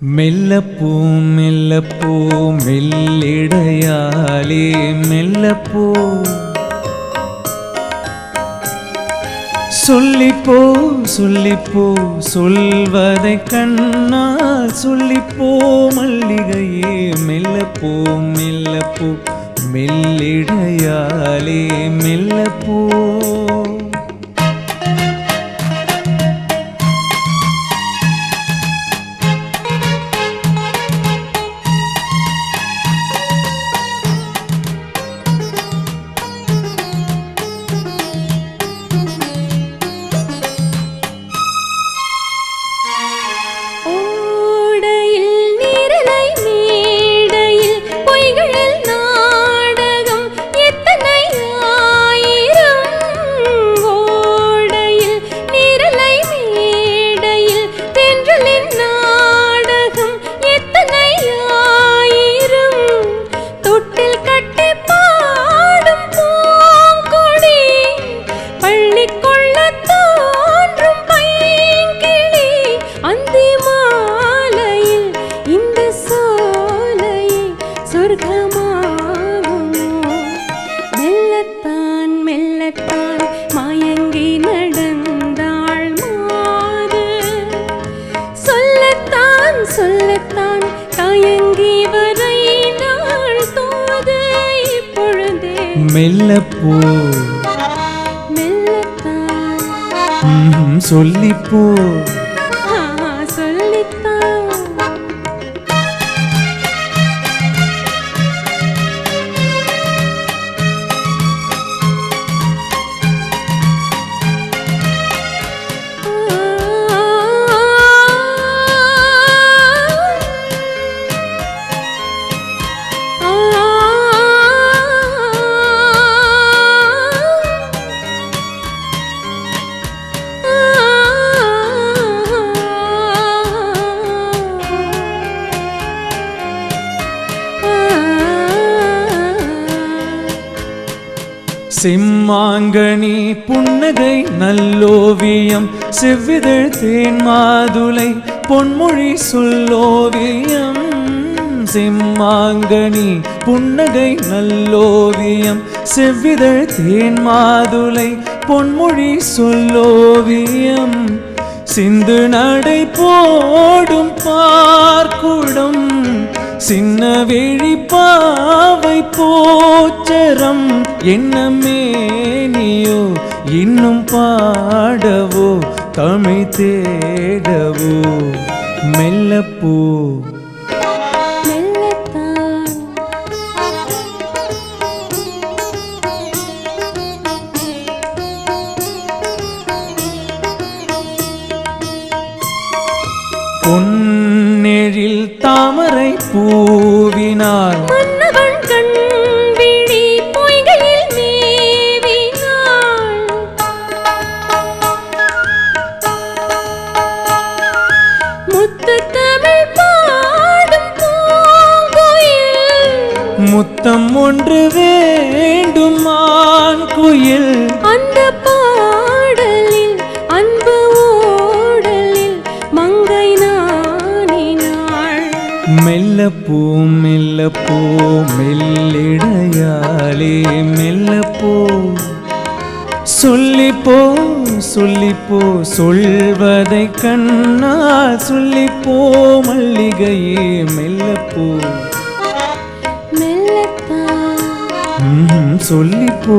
மெல்லப்பூ மெல்லப்பூ மெல்லிடையாலே மெல்லப்பூ சொல்லிப்போ சொல்லிப்போ சொல்வதை கண்ணால் சொல்லிப்போ மல்லிகையே. மெல்லப்போ மெல்லப்பூ மெல்லிடையாலே மெல்லப்பூ சொர்க்கமாகுமோ மெல்லத்தான் மெல்லத்தான் மயங்கி நடந்தாள் மாது சொல்லத்தான் சொல்லத்தான் தயங்கி வரை நாள் தோது. இப்பொழுதே மெல்லப்பூ. மெல்லத்தான். சொல்லிப்போ. செம்மாங்கனி புன்னகை நல்லோவியம் செவ்விதழ் தேன் மாதுளை பொன்மொழி சொல்லோவியம். செம்மாங்கனி புன்னகை நல்லோவியம் செவ்விதழ் தேன் மாதுளை பொன்மொழி சொல்லோவியம். சிந்து நடை போடும் பார்க்குடம் சின்ன விழி போச்சரம். என்ன மேனியோ இன்னும் பாடவோ தமிழ் தேடவோ. மெல்லப்போ. பாடும் பூங்குயில். முத்தம் ஒன்று வேண்டும் மான் குயில். மெல்லப்பூ மெல்லப்பூ மெல்லிடையாலே மெல்லப்பூ சொல்லிப்போ சொல்லிப்போ சொல்வதை கண்ணால் சொல்லிப்போ மல்லிகையே மெல்லப்பூ. ம்ஹும், சொல்லிப்போ